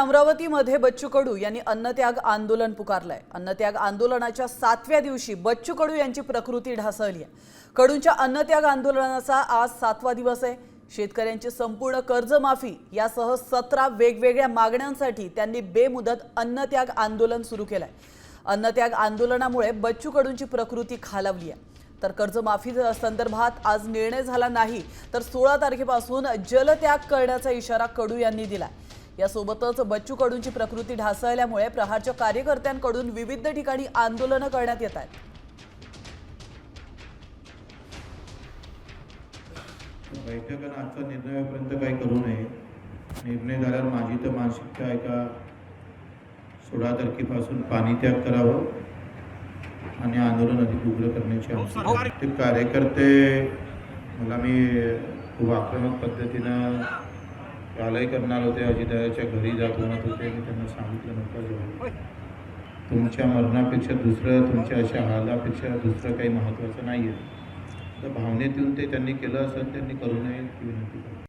अमरावतीमध्ये बच्चू कडू यांनी अन्नत्याग आंदोलन पुकारलंय. अन्नत्याग आंदोलनाच्या सातव्या दिवशी बच्चू कडू यांची प्रकृती ढासळली आहे. कडूंच्या अन्नत्याग आंदोलनाचा आज सातवा दिवस आहे. शेतकऱ्यांची संपूर्ण कर्जमाफी यासह सतरा वेगवेगळ्या मागण्यांसाठी त्यांनी बेमुदत अन्नत्याग आंदोलन सुरू केलंय. अन्नत्याग आंदोलनामुळे बच्चू कडूंची प्रकृती खालावली आहे. तर कर्जमाफी संदर्भात आज निर्णय झाला नाही तर सोळा तारखेपासून जलत्याग करण्याचा इशारा कडू यांनी दिला यासोबतच बच्चू कडूंची प्रकृती ढासळल्यामुळे प्रहारच्या कार्यकर्त्यांकडून विविध ठिकाणी आंदोलनं करण्यात येत आहेत. बैठक आजचा निर्णयापर्यंत काही करू नये. निर्णय झाल्यावर माझी तर मानसिकता आहे का सोळा तारखेपासून पाणी त्याग करावं आणि आंदोलन अधिक उग्र करण्याची आवश्यकता ते कार्यकर्ते मला मी खूप आक्रमक पद्धतीनं कारवाई करणार होते अजितदादाच्या घरी जात म्हणत होते मी त्यांना सांगितलं नका जाऊ तुमच्या मरणापेक्षा दुसरं तुमच्या अशा हालापेक्षा दुसरं काही महत्त्वाचं नाही आहे तर भावनेत येऊन ते त्यांनी केलं असेल त्यांनी करू नये विनंती करतो.